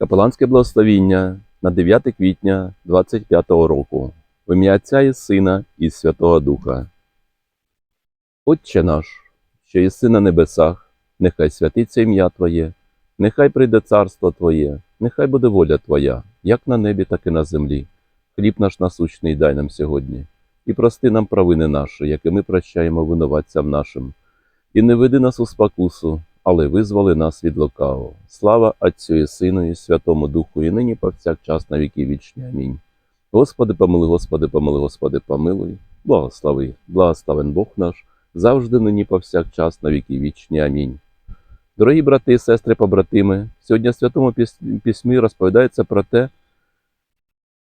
Капеланське благословіння на 9 квітня 25 року. В ім'я Отця і Сина і Святого Духа. Отче наш, що єси на небесах, нехай святиться ім'я Твоє, нехай прийде царство Твоє, нехай буде воля Твоя, як на небі, так і на землі. Хліб наш насущний дай нам сьогодні, і прости нам провини наші, як і ми прощаємо винуватцям нашим. І не веди нас у спокусу, але визволи нас від лукавого. Слава Отцю і Сину і Святому Духу, і нині повсякчас на віки вічні. Амінь. Господи, помилуй, Господи, помилуй, Господи, помилуй, благослови, благословен Бог наш, завжди нині повсякчас на віки вічні. Амінь. Дорогі брати і сестри, побратими, сьогодні в Святому Письмі розповідається про те,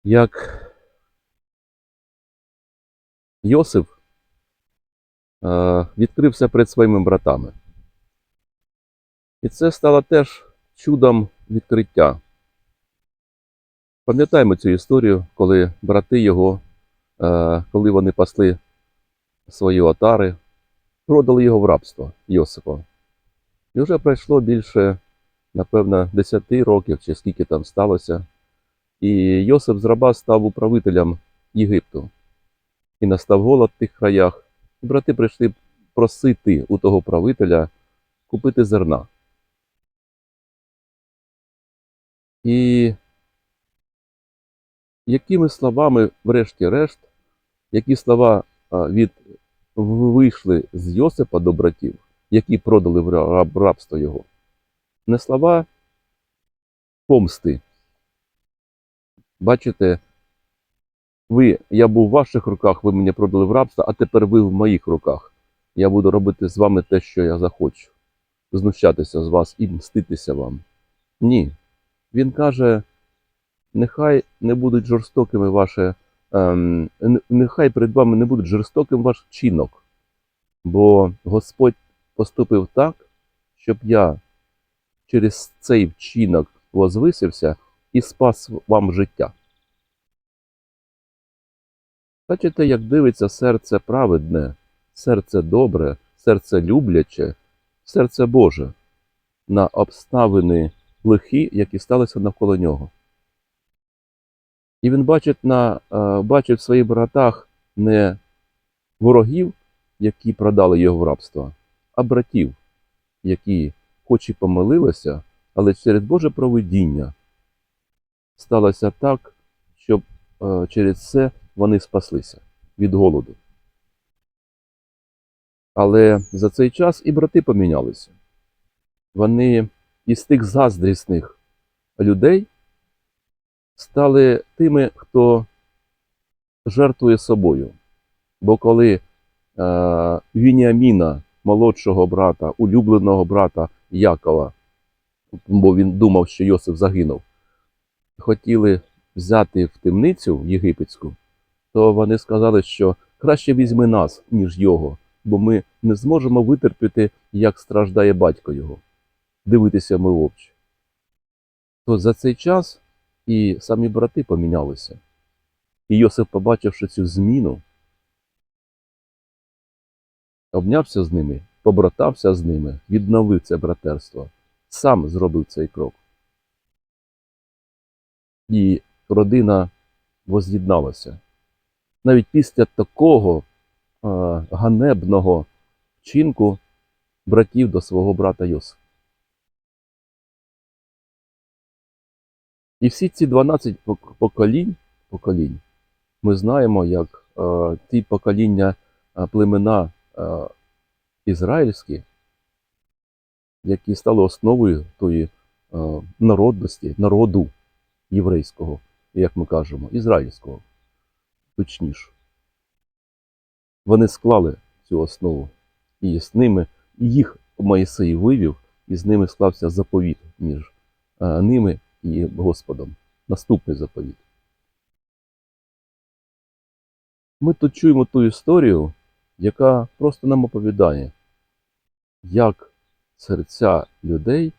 як Йосип е, відкрився перед своїми братами. І це стало теж чудом відкриття. Пам'ятаємо цю історію, коли брати його, е, коли вони пасли свої отари, продали його в рабство Йосипа. І вже пройшло більше, напевно, 10 років, чи скільки там сталося. І Йосип з раба став управителем Єгипту. І настав голод в тих краях. І брати прийшли просити у того правителя купити зерна. І якими словами, врешті-решт, які слова від вийшли з Йосипа до братів, які продали в раб- рабство його? Не слова помсти. Бачите, ви, я був в ваших руках, ви мене продали в рабство, а тепер ви в моїх руках. Я буду робити з вами те, що я захочу, знущатися з вас і мститися вам. Ні. Він каже: нехай не будуть жорстокими ваші, ем, нехай перед вами не будуть жорстоким ваш вчинок, бо Господь поступив так, щоб я через цей вчинок возвисився і спас вам життя. Бачите, як дивиться серце праведне, серце добре, серце любляче, серце Боже на обставини лихі, які сталися навколо нього. І він бачить, на, е, бачить в своїх братах не ворогів, які продали його в рабство, а братів, які, хоч і помилилися, але через Боже провидіння сталося так, щоб е, через це вони спаслися від голоду. Але за цей час і брати помінялися. Вони із тих заздрісних людей стали тими, хто жертвує собою. Бо коли е, Вініаміна, молодшого брата, улюбленого брата Якова, бо він думав, що Йосиф загинув, хотіли взяти в темницю єгипетську, то вони сказали, що краще візьми нас, ніж його, бо ми не зможемо витерпіти, як страждає батько його дивитися ми в очі. То за цей час і самі брати помінялися. І Йосип, побачивши цю зміну, обнявся з ними, побратався з ними, відновив це братерство, сам зробив цей крок. І родина воз'єдналася. Навіть після такого е, ганебного вчинку братів до свого брата Йосифа. І всі ці 12 поколінь, поколінь ми знаємо, як е, ті покоління е, племена е, ізраїльські, які стали основою тої е, народності, народу єврейського, як ми кажемо, ізраїльського, точніше. Вони склали цю основу, і з ними їх Моїсей вивів, і з ними склався заповіт між е, ними і Господом. Наступний заповіт. Ми тут чуємо ту історію, яка просто нам оповідає, як серця людей